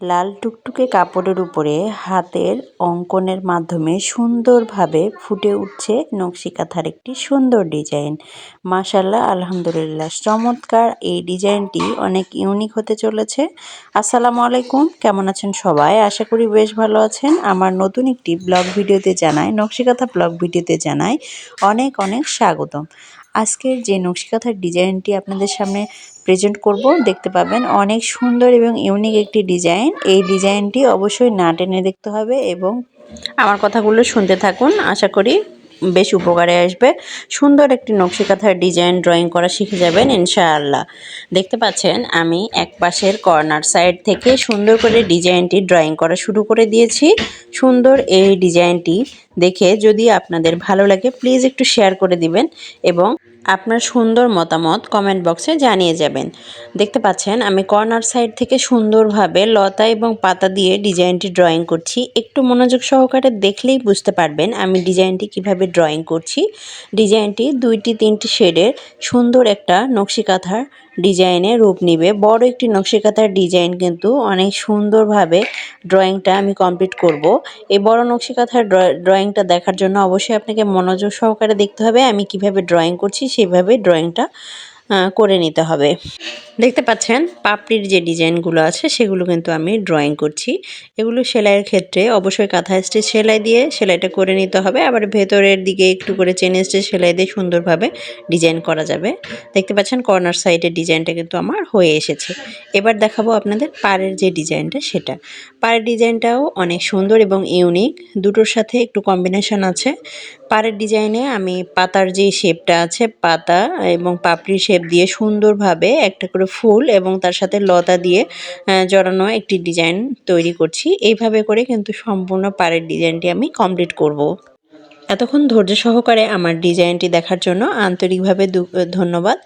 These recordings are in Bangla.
লাল টুকটুকে কাপড়ের উপরে হাতের অঙ্কনের মাধ্যমে সুন্দরভাবে ফুটে উঠছে নকশি কাঁথার একটি সুন্দর ডিজাইন। মাশাল্লাহ আলহামদুলিল্লাহ। চমৎকার এই ডিজাইনটি অনেক ইউনিক হতে চলেছে। আসসালামু আলাইকুম, কেমন আছেন সবাই? আশা করি বেশ ভালো আছেন। আমার নতুন একটি ব্লগ ভিডিওতে জানাই, নকশি কাঁথা ব্লগ ভিডিওতে জানাই অনেক অনেক স্বাগতম। আজকের যে নকশিকাথার ডিজাইনটি আপনাদের সামনে প্রেজেন্ট করব, দেখতে পাবেন অনেক সুন্দর এবং ইউনিক একটি ডিজাইন এই ডিজাইনটি অবশ্যই না টেনে দেখতে হবে এবং আমার কথাগুলো শুনতে থাকুন। আশা করি বেশ উপকারে আসবে। সুন্দর একটি নকশিকাথার ডিজাইন ড্রয়িং করা শিখে যাবেন, ইনশাআল্লাহ। দেখতে পাচ্ছেন, আমি এক পাশের কর্নার সাইড থেকে সুন্দর করে ডিজাইনটি ড্রয়িং করা শুরু করে দিয়েছি। সুন্দর এই ডিজাইনটি দেখে যদি আপনাদের ভালো লাগে প্লিজ একটু শেয়ার করে দিবেন এবং আপনার সুন্দর মতামত কমেন্ট বক্সে জানিয়ে যাবেন। দেখতে পাচ্ছেন, আমি কর্নার সাইড থেকে সুন্দরভাবে লতা এবং পাতা দিয়ে ডিজাইনটি ড্রয়িং করছি। একটু মনোযোগ সহকারে দেখলেই বুঝতে পারবেন আমি ডিজাইনটি কীভাবে ড্রয়িং করছি। ডিজাইনটি দুইটি তিনটি শেডের সুন্দর একটা নকশি কাঁথার ডিজাইনে রূপ নিবে। বড় একটি নকশিকাতার ডিজাইন কিন্তু অনেক সুন্দরভাবে ড্রয়িংটা আমি কমপ্লিট করব। এই বড় নকশিকাতার ড্রয়িংটা দেখার জন্য অবশ্যই আপনাকে মনোযোগ সহকারে দেখতে হবে আমি কীভাবে ড্রয়িং করছি সেভাবে ড্রয়িংটা করে নিতে হবে। দেখতে পাচ্ছেন, পাপড়ির যে ডিজাইনগুলো আছে, সেগুলো কিন্তু আমি ড্রয়িং করছি। এগুলো সেলাইয়ের ক্ষেত্রে অবশ্যই কাঁথা স্টিচ সেলাই দিয়ে সেলাইটা করে নিতে হবে। আবার ভেতরের দিকে একটু করে চেন স্টিচ সেলাই দিয়ে সুন্দরভাবে ডিজাইন করা যাবে। দেখতে পাচ্ছেন, কর্নার সাইডের ডিজাইনটা কিন্তু আমার হয়ে এসেছে। এবার দেখাবো আপনাদের পাড়ের যে ডিজাইনটা, সেটা। পাড়ের ডিজাইনটাও অনেক সুন্দর এবং ইউনিক। দুটোর সাথে একটু কম্বিনেশন আছে। পাড়ের ডিজাইনে আমি পাতার যে শেপটা আছে, পাতা এবং পাপড়ি শেপ দিয়ে সুন্দরভাবে একটা করে ফুল এবং তার সাথে লতা দিয়ে জড়ানো একটি ডিজাইন তৈরি করছি এইভাবে করে কিন্তু সম্পূর্ণ পাড়ের ডিজাইনটি আমি কমপ্লিট করব। এতক্ষণ ধৈর্য সহকারে আমার ডিজাইনটি দেখার জন্য আন্তরিকভাবে ধন্যবাদ।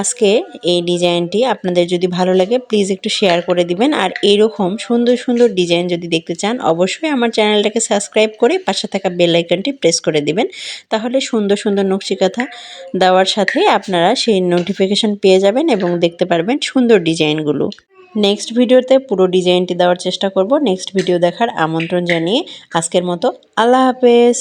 আজকে এই ডিজাইনটি আপনাদের যদি ভালো লাগে প্লিজ একটু শেয়ার করে দিবেন। আর এইরকম সুন্দর সুন্দর ডিজাইন যদি দেখতে চান, অবশ্যই আমার চ্যানেলটাকে সাবস্ক্রাইব করে পাশে থাকা বেল আইকনটি প্রেস করে দিবেন। তাহলে সুন্দর সুন্দর নকশিকাথা দেওয়ার সাথে আপনারা সেই নোটিফিকেশান পেয়ে যাবেন এবং দেখতে পারবেন সুন্দর ডিজাইনগুলো। নেক্সট ভিডিওতে পুরো ডিজাইনটি দেওয়ার চেষ্টা করব। নেক্সট ভিডিও দেখার আমন্ত্রণ জানিয়ে আজকের মতো আল্লাহ হাফেজ।